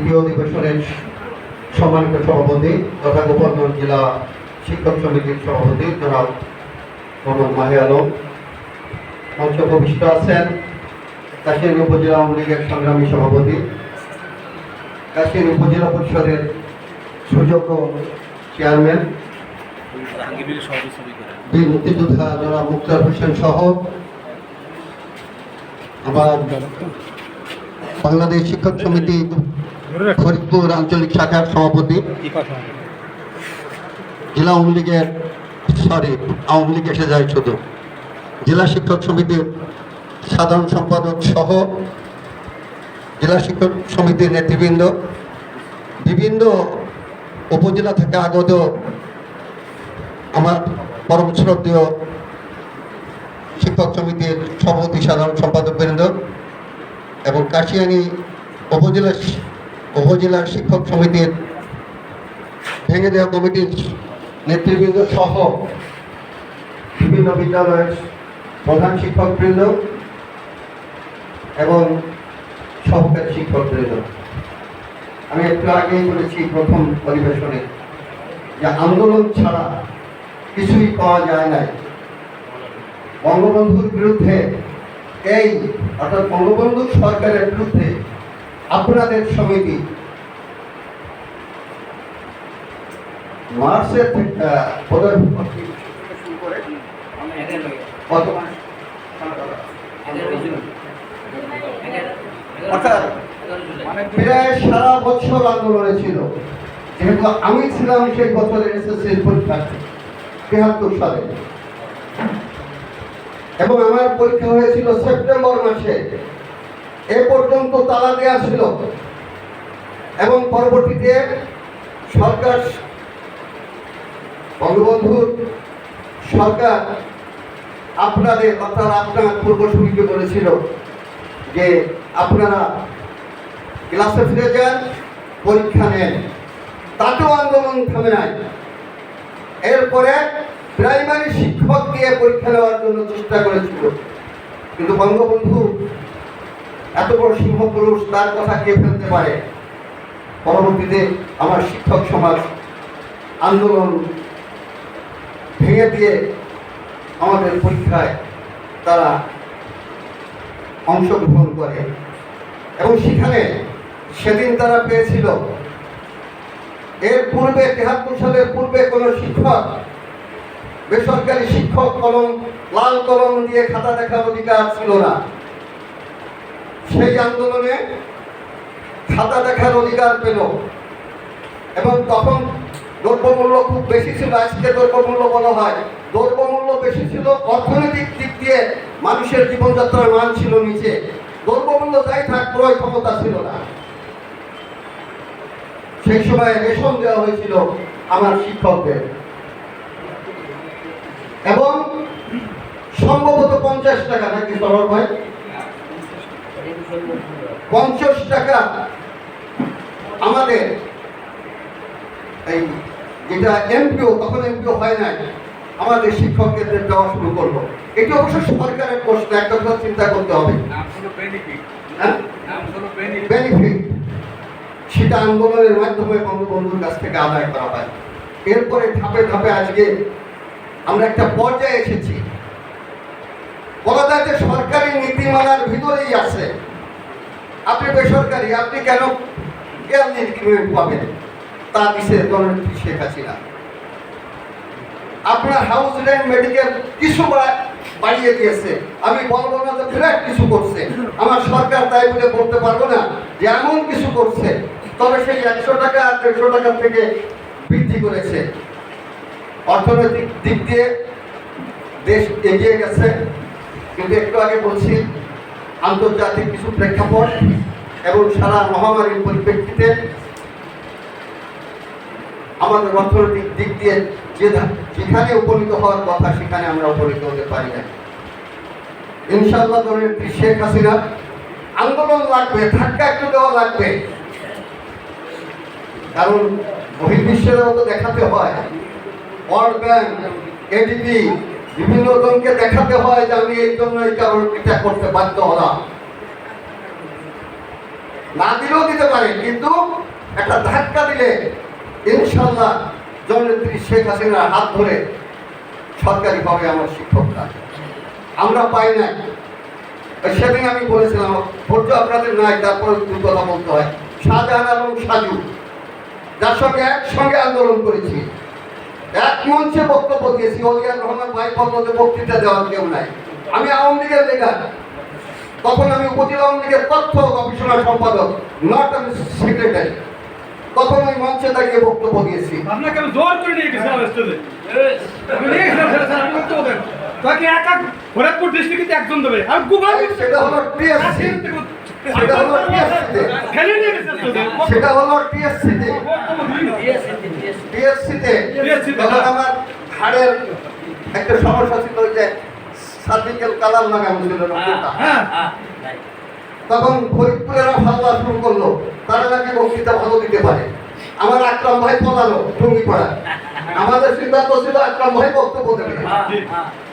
দ্বিতীয় অধিবেশনের সম্মানিত সভাপতি তথা গোপালগঞ্জ জেলা শিক্ষক সমিতির সভাপতি জনাব মোহাম্মদ মাহে আলম। মঞ্চ উপবিষ্ট আছেন কাশিয়ানী উপজেলা আওয়ামী লীগের সংগ্রামী সভাপতি। কাশিয়ানী উপজেলা পরিষদের সুযোগ্য চেয়ারম্যান বীর মুক্তিযোদ্ধা জনাব মুক্তার হোসেন সহ আমার বাংলাদেশ শিক্ষক সমিতি ফরিদপুর আঞ্চলিক শাখার সভাপতি। জেলা আওয়ামী লীগের সরি আওয়ামী লীগ এসে যায় শুধু। জেলা শিক্ষক সমিতির সাধারণ সম্পাদক সহ জেলা শিক্ষক সমিতির নেতৃবৃন্দ বিভিন্ন উপজেলা থেকে আগত আমার পরম শ্রদ্ধেয় শিক্ষক সমিতির সভাপতি সাধারণ সম্পাদক বৃন্দ এবং কাশিয়ানি উপজেলা উপজেলার শিক্ষক সমিতির ভেঙে দেওয়া কমিটির নেতৃবৃন্দ সহ বিভিন্ন বিদ্যালয়ের প্রধান শিক্ষকবৃন্দ এবং সহকারী শিক্ষকবৃন্দ। আমি একটু আগেই বলেছি প্রথম পরিবেশনে যে আন্দোলন ছাড়া কিছুই পাওয়া যায় নাই। বঙ্গবন্ধুর বিরুদ্ধে এই অর্থাৎ বঙ্গবন্ধু সরকারের বিরুদ্ধে আপনাদের সমিতি মার্চের? অর্থাৎ প্রায় সারা বছর আন্দোলনে ছিল। যেহেতু আমি ছিলাম সেই বছরের এসএসসির পরীক্ষার্থী, তেহাত্তর সালে। এবং আমার পরীক্ষা হয়েছিল সেপ্টেম্বর মাসে। এ পর্যন্ত তালা দেওয়া ছিল। এবং পরবর্তীতে সরকার বঙ্গবন্ধুর সরকার আপনাদের অর্থাৎ আপনার পূর্বসূরিকে বলেছিল যে আপনারা ক্লাসে ফিরে যান, পরীক্ষা নেন। তাতেও আন্দোলন থামে নাই। এরপরে প্রাইমারি শিক্ষক দিয়ে পরীক্ষা নেওয়ার জন্য চেষ্টা করেছিল। কিন্তু বঙ্গবন্ধু এত বড় সিংহপুরুষ তার কথা কে ফেলতে পারে? পরবর্তীতে আমার শিক্ষক সমাজ আন্দোলন ভেঙে দিয়ে আমাদের পরীক্ষায় তারা অংশগ্রহণ করে। এবং সেখানে সেদিন তারা পেয়েছিল। এর পূর্বে তেহাত্তর সালের পূর্বে কোনো শিক্ষক, বেসরকারি শিক্ষক কলম, লাল কলম দিয়ে খাতা দেখার অধিকার ছিল না। সেই আন্দোলনে খাতা দেখার অধিকার পেল। এবং তখন দ্রব্যমূল্য খুব বেশি ছিল, আজকে দ্রব্যমূল্য বলা হয়। দ্রব্যমূল্য বেশি ছিল, অর্থনৈতিক দিক দিয়ে মানুষের জীবনযাত্রার মান ছিল নিচে। দ্রব্যমূল্য যাই থাক, ক্রয় ক্ষমতা ছিল না। সেই সময় রেশন দেওয়া হয়েছিল আমার শিক্ষকদের। এবং সম্ভবত পঞ্চাশ টাকা, নাকি সরল ভাই? পঞ্চাশ টাকা আমাদের এই যেটা এমপিও তখন এমপিও হয় নাই। আমাদের শিক্ষকদের দেওয়া শুরু করল। এটা অবশ্য সরকারের প্রশ্ন একটা কথা চিন্তা করতে হবে। বেনিফিট হ্যাঁ? সেটা আন্দোলনের মাধ্যমে বঙ্গবন্ধুর কাছ থেকে আদায় করা হয়। এরপরে ধাপে ধাপে আজকে আমরা একটা পর্যায়ে এসেছি। বলা যায় যে সরকারি নীতিমালার ভিতরেই আছে। আপনি বেসরকারি, আপনি কেন কেয়ার ইনক্রিমেন্ট পাবেন? তা দিছে জননেত্রী শেখ হাসিনা। আপনার হাউস রেন্ট মেডিকেল কিছু বাড়িয়ে দিয়েছে। আমি বলব না যে বিরাট কিছু করছে। আমার সরকার তাই বলে বলতে পারব না যে এমন কিছু করছে। তবে সেই একশো টাকা আর দেড়শো টাকা থেকে বৃদ্ধি করেছে। অর্থনৈতিক দিক দিয়ে দেশ এগিয়ে গেছে। কিন্তু একটু আগে বলছি আন্তর্জাতিক কিছু প্রেক্ষাপট এবং সারা মহামারীর পরিপ্রেক্ষিতে আমাদের অর্থনৈতিক দিক দিয়ে যে যেখানে উপনীত হওয়ার কথা, সেখানে আমরা উপনীত হতে পারি না। ইনশাল্লাহ ধরেন শেখ হাসিনা, আন্দোলন লাগবে, ধাক্কা একটু দেওয়া লাগবে। কারণ বহির্বিশ্বেরও তো দেখাতে হয়। ওয়ার্ল্ড ব্যাংক এডিপি বিভিন্ন জনকে দেখাতে হয় যে আমি এই জন্য এই কারণ এটা করতে বাধ্য হলাম। না দিলেও দিতে পারে, কিন্তু একটা ধাক্কা দিলে ইনশাল্লাহ শেখ হাসিনার হাত ধরে আমার শিক্ষকরা আমরা পাই নাই। সেদিন আমি বলেছিলাম ধৈর্য আপনাদের নাই, তারপরে দু কথা বলতে হয়। শাহজাহান এবং সাজু, যার সঙ্গে একসঙ্গে আন্দোলন করেছি। এক মঞ্চে বক্তব্য দিয়েছি অলিয়ার রহমান ভাই পদ্ধতি বক্তৃতা দেওয়ার কেউ নাই। আমি আওয়ামী লীগের লেখা তখন আমি উপজেলা আওয়ামী লীগের তথ্য গবেষণা সম্পাদক নট আমি সেক্রেটারি তখন ওই মঞ্চে দাঁড়িয়ে বক্তব্য দিয়েছি। আপনাকে আমি জোর করে নিয়ে গেছিলাম স্টেজে? আমি নিয়ে গেছিলাম স্যার, স্যার, আমি বক্তব্য দেন তাকে এক এক ফরিদপুর ডিস্ট্রিক্টে একজন দেবে। আর গুগল সেটা হলো টিএসসি সেটা হলো স্টেজে। সেটা হলো টিএসসিতে বক্তব্য দিইনি। টিএসসিতে TSC তে, তখন হ্যাঁ। আমার হাড়ের একটা সমস্যা ছিল যে সার্জিক্যাল কালার লাগানো ছিল হ্যাঁ তখন ফরিদপুরেরা হাল্লা শুরু করল। তারা নাকি বক্তৃতা ভালো দিতে পারে। আমার আকরাম ভাই পলালো টুঙ্গি পড়া আমাদের সিদ্ধান্ত ছিল আকরাম ভাই বক্তব্য দেবে।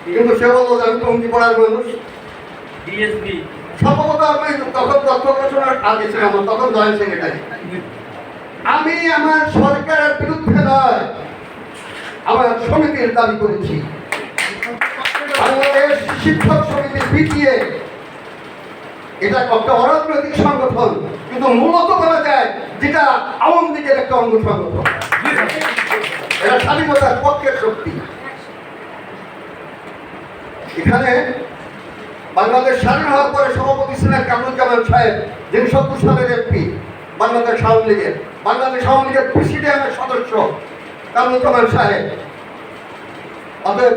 কিন্তু সে বলল যে আমি টুঙ্গি পড়ার মানুষ সম্ভবত আমি তখন তথ্য প্রচারের আগে ছিলাম তখন জয়েন্ট সেক্রেটারি। আমি আমার সরকারের বিরুদ্ধে নয়, আমার সমিতির দাবি করেছি। বাংলাদেশ শিক্ষক সমিতি পিটিএ এটা একটা অরাজনৈতিক সংগঠন, কিন্তু মূলত বলা যায় যেটা আওয়ামী লীগের একটা অঙ্গ সংগঠন। এটা স্বাধীনতার পক্ষের শক্তি। এখানে বাংলাদেশ স্বাধীন হওয়ার পরে সভাপতি ছিলেন কামরুজ্জামান সাহেব, যিনি সত্তর সালের এমপি। বাংলাদেশ আওয়ামী লীগের, বাংলাদেশ আওয়ামী লীগের প্রেসিডিয়ামের সদস্য কামরুজ্জামান সাহেব। অতএব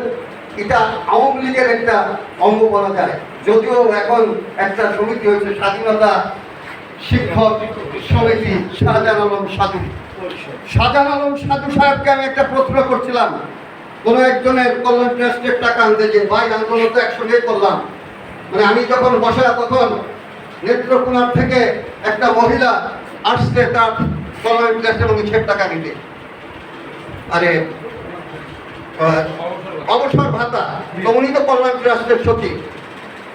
এটা আওয়ামী লীগের একটা অঙ্গ বলা যায় যদিও এখন একটা সমিতি হয়েছে, স্বাধীনতা শিক্ষক সমিতি, শাহজাহান আলম সাধু। শাহজাহান আলম সাধু সাহেবকে আমি একটা প্রশ্ন করছিলাম। কোন একজনের কল্যাণ ট্রাস্টের টাকা আনতে যে ভাই আন্দোলন তো একসঙ্গে করলাম। মানে আমি যখন বসা তখন নেত্রকোনার থেকে একটা মহিলা আসছে তার কল্যাণ ট্রাস্টের মুখের টাকা নিতে। আরে অবসর ভাতা উনি তো কল্যাণ ট্রাস্টের সচিব।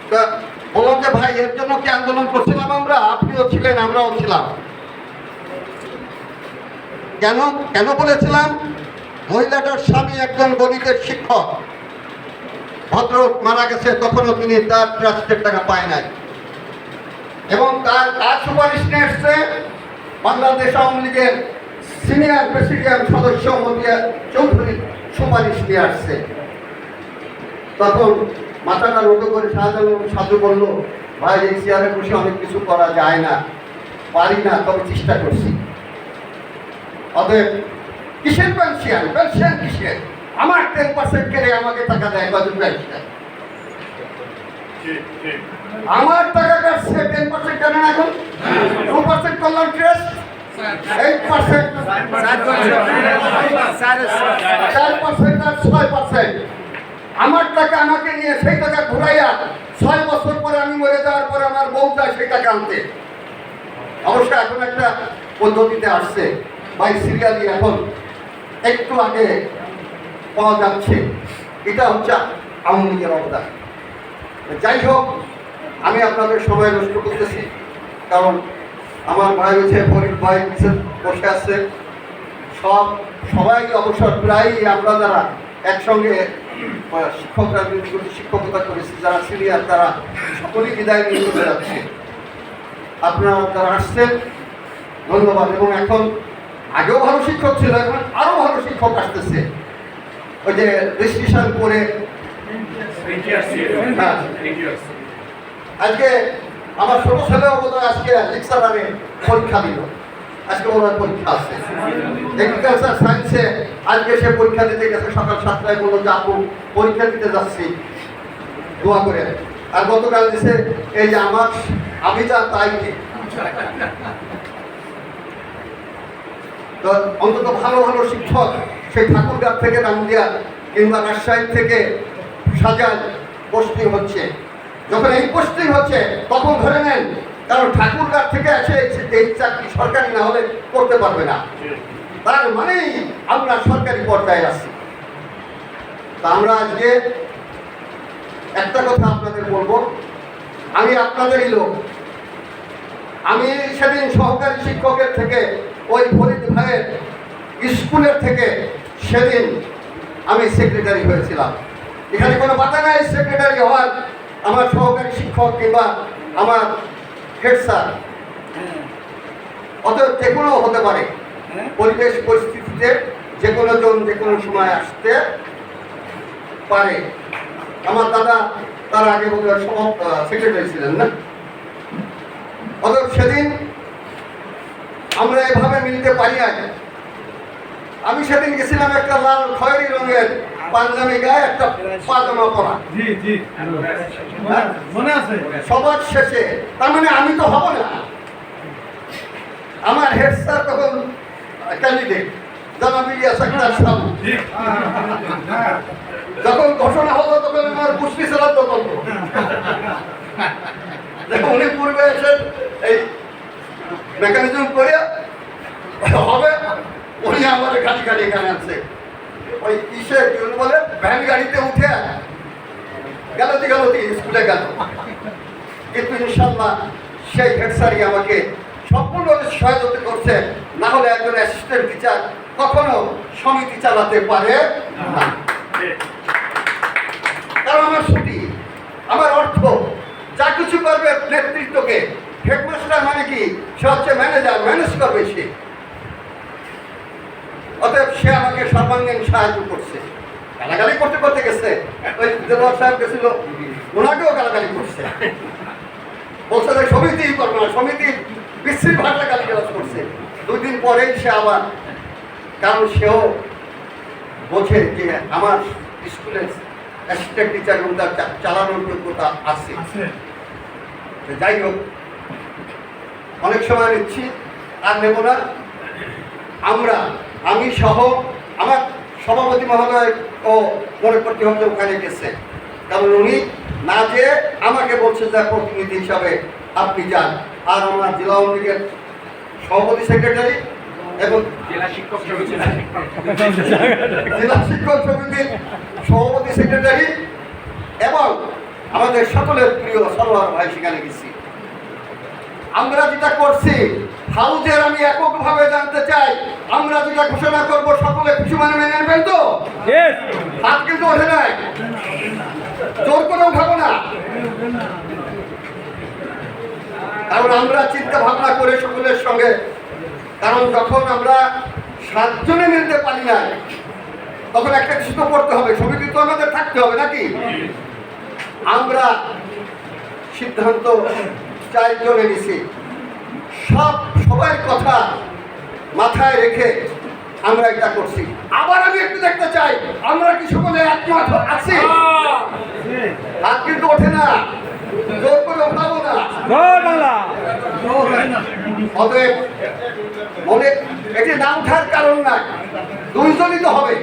তা বললাম যে, ভাই, এর জন্য কি আন্দোলন করছিলাম আমরা? আপনিও ছিলেন, আমরাও ছিলাম। কেন? কেন বলেছিলাম? মহিলাটার স্বামী একজন গণিতের শিক্ষক। ভদ্রলোক মারা গেছে, তখনও তিনি তার ট্রাস্টের টাকা পায় নাই। এবং তার তার সুপারিশ নিয়ে এসছে বাংলাদেশ আওয়ামী লীগের সিনিয়র প্রেসিডিয়াম সদস্য মতিয়া চৌধুরী সুপারিশ নিয়ে আসছে। তখন মাথাটা রোটো করে শাহজাহান সাধু বলল, ভাই, এই চেয়ারে বসে অনেক কিছু করা যায় না, পারি না, তবে চেষ্টা করছি। অতএব, কিসের পেনশন পেনশন কিসের? আমার টেন পার্সেন্ট কেড়ে আমাকে টাকা দেয় কত পেনশন আমার টাকা কাটছে টেন পার্সেন্ট কেন এখন? টু পার্সেন্ট করলাম ট্রেস্ট এইট পার্সেন্ট চার পার্সেন্ট আর ছয় পার্সেন্ট আমার টাকা আমাকে নিয়ে সেই টাকা ঘুরাইয়া ছয় বছর পরে আমি মরে যাওয়ার পরে আমার বউ যায় সেই টাকা আনতে। অবশ্য এখন একটা পদ্ধতিতে আসছে। বাই সিরিয়ালি এখন একটু আগে পাওয়া যাচ্ছে। এটা হচ্ছে আওয়ামী লীগের অবদান। যাই হোক, আমি আপনাদের সময় নষ্ট করতেছি, কারণ আমার ভাই হচ্ছে ফরিদ ভাই বসে আছে। সব সবাই অবসর প্রায় আমরা যারা একসঙ্গে শিক্ষকরা শিক্ষকতা করেছি, যারা সিনিয়র তারা সকলেই বিদায় নিয়ে চলে যাচ্ছে। আপনারা যারা আসছেন, ধন্যবাদ। এবং এখন আগেও ভালো শিক্ষক ছিল, এখন আরও ভালো শিক্ষক আসতেছে। ওই যে রেজিস্ট্রেশন করে। আজকে আমার ছোট হয় আজকে লেকচারারে পরীক্ষা দিল। আজকে ওনার পরীক্ষা আছে। এগ্রিকালচার সায়েন্সে আজকে সে পরীক্ষা দিতে গেছে সকাল সাতটায় বলল যে আপু পরীক্ষা দিতে যাচ্ছি। দোয়া করে আর গতকাল দিছে এই যে আমার আমি যা তাই তো অন্তত ভালো ভালো শিক্ষক সেই ঠাকুরগাঁ থেকে রামদিয়া কিংবা রাজশাহী থেকে সাজান পোস্টিং হচ্ছে। যখন এই পোস্টিং হচ্ছে, তখন ধরে নেন, কারণ ঠাকুরগাঁ থেকে এসে এই- এই চাকরি সরকারি না হলে করতে পারবে না। তার মানেই আমরা সরকারি পর্যায়ে আছি। তা আমরা আজকে একটা কথা আপনাদের বলব। আমি আপনাদেরই লোক। আমি সেদিন সহকারী শিক্ষকের থেকে, ওই ফরিদ ভাইয়ের স্কুলের থেকে সেদিন আমি সেক্রেটারি হয়েছিলাম। এখানে কোনো বাধা নাই সেক্রেটারি হওয়ার আমার সহকারী শিক্ষক কিংবা আমার হেড স্যার অতএব যে কোনো হতে পারে। পরিবেশ পরিস্থিতিতে যে কোনো জন যে কোনো সময় আসতে পারে। আমার দাদা তার আগে সেক্রেটারি ছিলেন না? অতএব সেদিন আমরা এভাবে মিলতে পারি না। আমি সেদিন গেছিলাম একটা লাল খয়েরি রঙের পাঞ্জাবি গায়ে একটা পাজামা পরা। জি জি। হ্যাঁ? মনে আছে। সবার শেষে তার মানে আমি তো হব না। আমার হেড স্যার তখন ক্যান্ডিডেট সাহু হ্যাঁ। যখন ঘোষণা হলো তখন আমার পুষ্টি ছিলাম তখন দেখো উনি পূর্বে এসে এই মেকানিজম করে হবে। উনি আমার গাড়ি গাড়ি এখানে আছে। ওই কিসে কি বলে? ভ্যান গাড়িতে উঠে গেলতি গেলতি, স্কুলে গেল। কিন্তু ইনশাল্লাহ সেই হেড স্যারই আমাকে সম্পূর্ণভাবে সহায়তা করছে। না হলে একজন অ্যাসিস্ট্যান্ট টিচার কখনো সমিতি চালাতে পারে না। কারণ আমার ছুটি, আমার অর্থ, যা কিছু করবে নেতৃত্বকে। হেডমাস্টার মানে কি? সে হচ্ছে ম্যানেজার ম্যানেজ করবে সে। অতএব সে আমাকে সর্বাঙ্গীন সাহায্য করছে। গালাগালি করতে করতে গেছে। ওই দেওয়ার সাহেব গেছিল ওনাকেও গালাগালি করছে। বলছে যে সমিতিই করবে না সমিতি বিশ্রী ভাষা গালি গালাজ করছে। দুই দিন পরেই সে আবার কারণ সেও বোঝে যে আমার স্কুলের অ্যাসিস্ট্যান্ট টিচার এবং তার চালানোর যোগ্যতা আছে। যাই হোক অনেক সময় নিচ্ছি আর নেব না। আমরা আমি সহ আমার সভাপতি মহোদয় ও মনে করতে হবে ওখানে গেছে। কারণ উনি না যে আমাকে বলছে যে প্রতিনিধি হিসাবে আপনি যান। আর আমার জেলা আওয়ামী লীগের সভাপতি সেক্রেটারি এবং জেলা শিক্ষক সমিতি জেলা শিক্ষক সমিতির সভাপতি সেক্রেটারি এবং আমাদের সকলের প্রিয় সরোয়ার ভাই সেখানে গেছি। আমরা যেটা করছি হাউজের আমি এককভাবে জানতে চাই আমরা যেটা ঘোষণা করব সকলে কিছু মানে মেনে নেবেন তো? হাত কিন্তু ওঠে নাই। জোর করে উঠাবো না। কারণ আমরা চিন্তা ভাবনা করে সকলের সঙ্গে কারণ যখন আমরা সাতজনে মিলতে পারি না তখন একটা কিছু তো করতে হবে। সমিতি তো আমাদের থাকতে হবে নাকি? আমরা সিদ্ধান্ত চারজনে নিছি। সব সবার কথা মাথায় রেখে আমরা এটা করছি। আবার আমি একটু দেখতে চাই আমরা কি সকলে একমত আছি? হাত কিন্তু ওঠে না জোর করে ওঠাবো না। অতএব মনে এটি না ওঠার কারণ নাই দুইজনই তো হবে।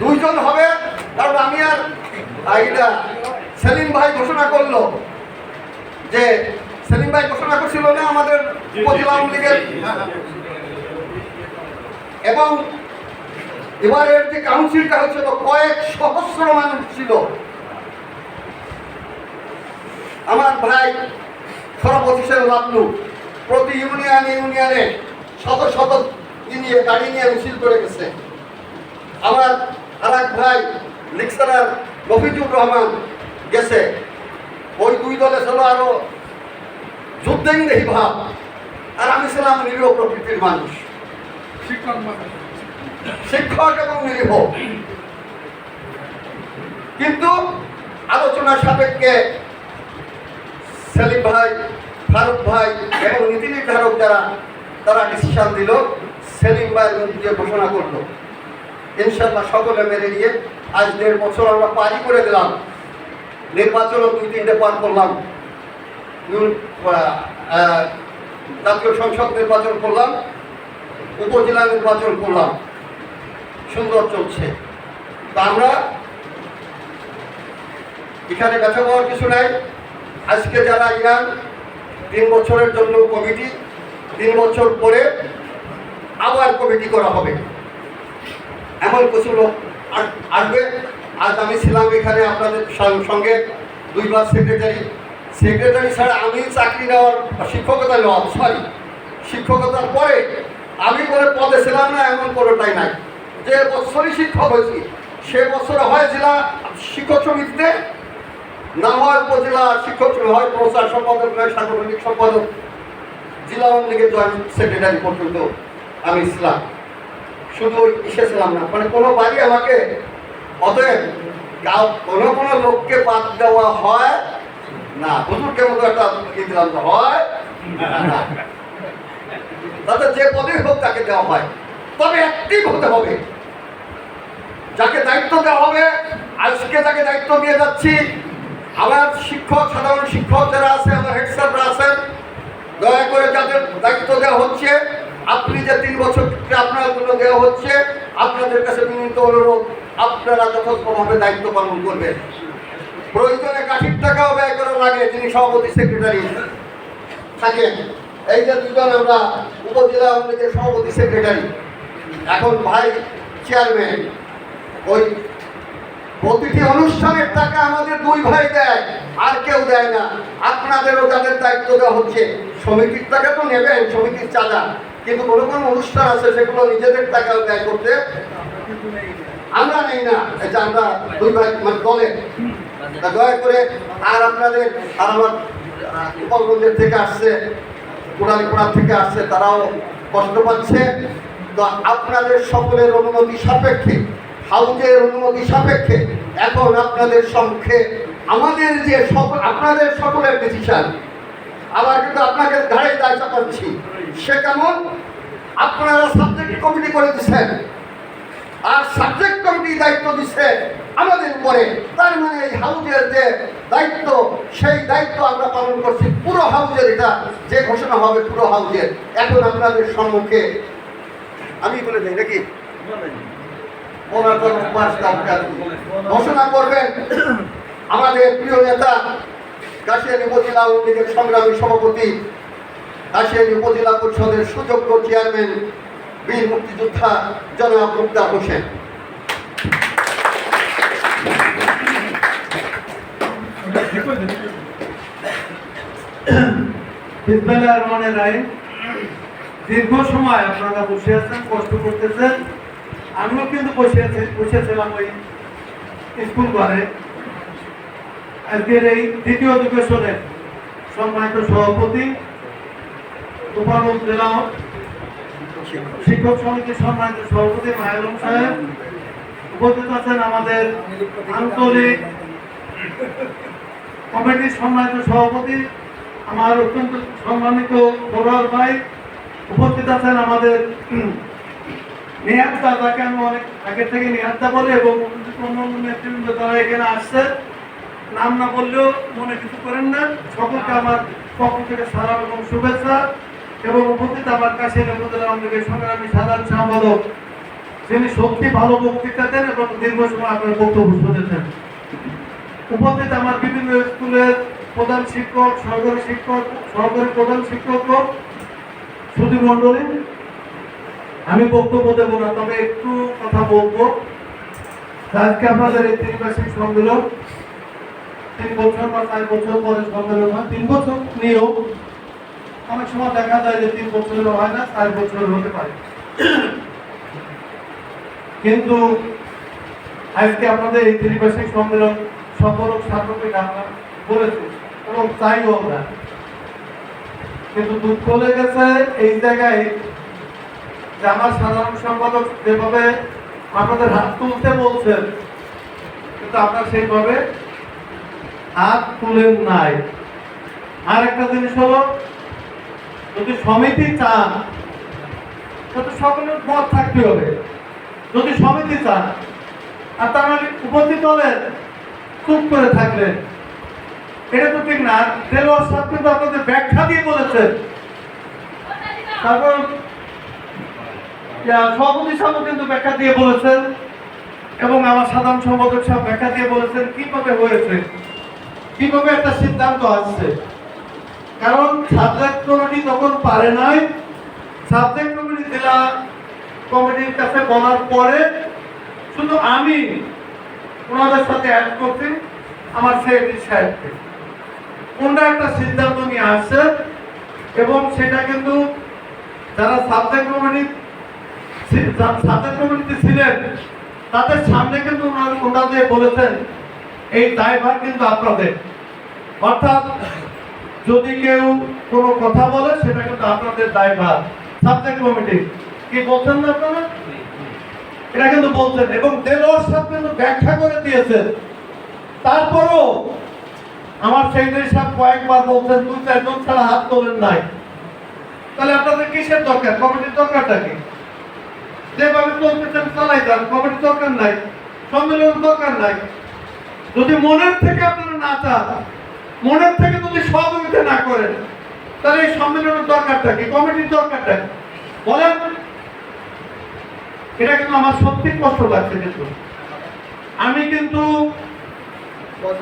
দুইজন হবে কারণ আমি আর এটা সেলিম ভাই ঘোষণা করল যে সেলিম ভাই ঘোষণা করছিল না আমাদের উপজেলা আওয়ামী লীগের? এবং এবারের যে কাউন্সিলটা হচ্ছিল কয়েক সহস্র মানুষ ছিল। আমার ভাই সভাপতি ছিল লাবলু প্রতি ইউনিয়ন ইউনিয়নে শত শত নিয়ে গাড়ি নিয়ে মিছিল করে গেছে। আমার আর ভাই লেকচারার রফিজুর রহমান গেছে। ওই দুই দলে ছিল আরও যুদ্ধেন্দ্রী ভাব। আর আমি ছিলাম নিরীহ প্রকৃতির মানুষ। শিক্ষক শিক্ষক এবং নিরীহ। কিন্তু আলোচনার সাপেক্ষে সেলিম ভাই ফারুক ভাই এবং নীতি নির্ধারক যারা তারা ডিসিশন দিল সেলিম ভাই যে ঘোষণা করল। ইনশাল্লাহ সকলে মেনে নিয়ে আজ দেড় বছর আমরা পারি করে দিলাম। নির্বাচনও দুই তিনটে পার করলাম। জাতীয় সংসদ নির্বাচন করলাম, উপজেলা নির্বাচন করলাম। সুন্দর চলছে। তা আমরা এখানে ব্যথা পাওয়ার কিছু নাই। আজকে যারা ইয়াং, তিন বছরের জন্য কমিটি, তিন বছর পরে আবার কমিটি করা হবে। এমন কিছু লোক আস- আসবে। আজ আমি ছিলাম এখানে আপনাদের সঙ্গে দুইবার সেক্রেটারি সেক্রেটারি ছাড়া আমি চাকরি নেওয়ার শিক্ষকতা নেওয়া সরি শিক্ষকতার পরে আমি করে পদে ছিলাম না, এমন কোনোটাই নাই। যে বছরই শিক্ষক হয়েছি, সে বছর হয় জেলা শিক্ষক সমিতিতে। না হয় উপজেলা শিক্ষক হয় প্রচার সম্পাদক নয় সাংগঠনিক সম্পাদক। জেলা আওয়ামী জয়েন্ট সেক্রেটারি পর্যন্ত আমি ছিলাম। শুধু ওই ইসে ছিলাম না মানে কোনো বাড়ি আমাকে অতএব কোনো কোনো লোককে বাদ দেওয়া হয় না। হুজুরকে মতো একটা ই হয়। তাতে যে পদে হোক তাকে দেওয়া হয়। তবে অ্যাক্টিভ হতে হবে। যাকে দায়িত্ব দেওয়া হবে, আজকে তাকে দায়িত্ব দিয়ে যাচ্ছি, আমার শিক্ষক, সাধারণ শিক্ষক যারা আছে, আমার হেড স্যাররা আছেন, দয়া করে যাদের দায়িত্ব দেওয়া হচ্ছে, আপনি যে তিন বছর আপনার জন্য দেওয়া হচ্ছে, আপনাদের কাছে বিনীত অনুরোধ। আপনারা যথাযথভাবে দায়িত্ব পালন করবেন। প্রয়োজনে কাঠির টাকাও ব্যয় করা লাগে, যিনি সভাপতি, সেক্রেটারি থাকেন। এই যে দুজন আমরা উপজেলা আওয়ামী লীগের সভাপতি, সেক্রেটারি। এখন ভাই চেয়ারম্যান, ওই প্রতিটি অনুষ্ঠানের টাকা আমাদের দুই ভাই দেয়, আর কেউ দেয় না। আপনাদেরও যাদের দায়িত্ব দেওয়া হচ্ছে, সমিতির টাকা তো নেবেন, সমিতির চাঁদা। কিন্তু কোনো কোনো অনুষ্ঠান আছে, সেগুলো নিজেদের টাকা ব্যয় করতে আমরা নেই না, এটা আমরা দুই ভাই মানে দলে দয়া করে আর আপনাদের, আর আমার গোপালগঞ্জের থেকে আসছে কোড়ালিপাড়া থেকে আসছে, তারাও কষ্ট পাচ্ছে। তো আপনাদের সকলের অনুমতি সাপেক্ষে, হাউজের অনুমতি সাপেক্ষে, এখন আপনাদের সম্মুখে আমাদের যে সকল আপনাদের সকলের ডিসিশন আবার কিন্তু আপনাকে ঘাড়ে দায় চাপাচ্ছি। সে কেমন? আপনারা সাবজেক্ট কমিটি করে দিচ্ছেন আর সাবজেক্ট কমিটি দায়িত্ব দিচ্ছে আমাদের উপরে তার মানে এই হাউজের দায়িত্ব, সেই দায়িত্ব আমরা পালন করছি পুরো হাউজের এটা, যে ঘোষণা হবে পুরো হাউজের। এখন আপনাদের সম্মুখে, আমি বলে দিই, নাকি। ঘোষণা করবেন। আমাদের প্রিয় নেতা কাশিয়ানী উপজেলা লীগের সংগ্রামী সভাপতি কাশিয়ানী উপজেলা পরিষদের সুযোগ্য চেয়ারম্যান, বীর মুক্তিযোদ্ধা জনাব মুক্তার হোসেন। দীর্ঘ সময় আপনারা বসে আছেন, কষ্ট করতেছেন। আমিও কিন্তু বসে আছি বসেছিলাম ওই স্কুল ঘরে। আজকের এই দ্বিতীয় সম্মানিত সভাপতি শিক্ষক সমিতির সম্মানিত সভাপতি মায়ালম সাহেব উপস্থিত আছেন আমাদের আঞ্চলিক কমিটির সম্মানিত সভাপতি, আমার অত্যন্ত সম্মানিত ফরোয়ার ভাই উপস্থিত আছেন আমাদের নিহাত্তা তাকে আমি অনেক আগের থেকে নিহাত্তা বলে এবং নেতৃবৃন্দ তারা এখানে আসছে। নাম না বললেও মনে কিছু করেন না। সকলকে আমার পক্ষ থেকে সালাম এবং শুভেচ্ছা এবং উপস্থিত আমার কাছে উপজেলা আওয়ামী লীগের সংগ্রামী সাধারণ সম্পাদক যিনি সত্যি ভালো বক্তৃতা দেন এবং দীর্ঘ সময় আপনার বক্তব্য শুনেছেন। উপস্থিত আমার বিভিন্ন স্কুলের প্রধান শিক্ষক সরকারি শিক্ষক সরকারি প্রধান শিক্ষক সুধী মণ্ডলী, আমি বক্তব্য দেব না, তবে একটু কথা বলব। আজকে আপনাদের এই ত্রিবার্ষিক সম্মেলন, তিন বছর বা চার বছর পরে সম্মেলন হয়। তিন বছর নিয়েও অনেক সময় দেখা যায় যে তিন বছরেরও হয় না, চার বছরের হতে পারে। কিন্তু আজকে আপনাদের এই ত্রিবার্ষিক সম্মেলন ও সার্থকে আমরা বলেছি, এবং চাইও আমরা। কিন্তু দুঃখ লেগেছে এই জায়গায় যে আমার সাধারণ সম্পাদক যেভাবে আপনাদের হাত তুলতে বলছেন, কিন্তু আপনার সেইভাবে হাত তুলেন নাই। আর একটা জিনিস হলো, যদি সমিতি চান তাতে সকলের মত থাকতে হবে। যদি সমিতি চান, আর তার উপস্থিত হলেন চুপ করে থাকলেন। এটা তো ঠিক না। দেলোয়ার সাহেব কিন্তু আপনাদের ব্যাখ্যা দিয়ে বলেছেন তারপর সভাপতি সাহেব কিন্তু ব্যাখ্যা দিয়ে বলেছেন এবং আমার সাধারণ সম্পাদক সাহেব ব্যাখ্যা দিয়ে বলেছেন কীভাবে হয়েছে। কীভাবে একটা সিদ্ধান্ত আসছে। কারণ সাবজেক্ট কমিটি তখন পারে নাই। সাবজেক্ট কমিটি জেলা কমিটির কাছে বলার পরে শুধু আমি ওনাদের সাথে অ্যাড করছি আমার সেক্রেটারি সাহেবকে। ওনারা একটা সিদ্ধান্ত নিয়ে আসছে এবং সেটা কিন্তু যারা সাবজেক্ট কমিটি সাবজেক্ট কমিটিতে ছিলেন, তাদের সামনে কিন্তু ওনারা যে বলেছেন, এই দায়ভার কিন্তু আপনাদের। অর্থাৎ যদি কেউ কোনো কথা বলে, সেটা কিন্তু আপনাদের দায়ভার। সাবজেক্ট কমিটি কি বলছেন না আপনারা? এটা কিন্তু বলছেন, এবং দেলোয়ার সাহেব কিন্তু ব্যাখ্যা করে দিয়েছেন। তারপরও আমার সেক্রেটারি সাহেব কয়েকবার বলছেন, দুই চারজন ছাড়া হাত তোলেন নাই। তাহলে আপনাদের কিসের দরকার? কমিটির দরকারটা কি? যেভাবে চলতেছেন চালাই যান কমিটির দরকার নাই, সম্মেলনের দরকার নাই। যদি মনের থেকে আপনারা না চান, মনের থেকে যদি সহযোগিতা না করেন, তাহলে এই সম্মেলনের দরকারটা কি? কমিটির দরকারটা কি? বলেন। এটা কিন্তু আমার সত্যি কষ্ট লাগছে কিন্তু। আমি কিন্তু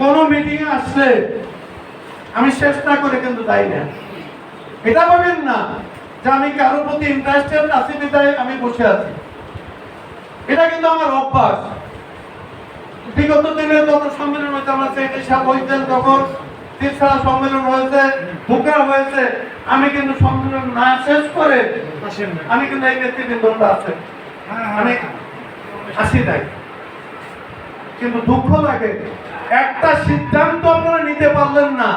কোন মিটিং আসলে আমি না করে কিন্তু যাই না। এটা ভাবেন না যে আমি কারোর প্রতি ইন্টারেস্টেড আছি বিদায় আমি বসে আছি। এটা কিন্তু আমার অভ্যাস। বিগত দিনে যত সম্মেলন হয়েছে আমরা সেই সাপ হয়েছেন তখন তিরছাড়া সম্মেলন হয়েছে বুকরা হয়েছে আমি কিন্তু সম্মেলন না শেষ করে আমি কিন্তু এই নেতৃবৃন্দটা আছে। মানে হাসি দেয়। কিন্তু দুঃখ লাগে। একটা সিদ্ধান্ত আপনারা নিতে পারলেন না।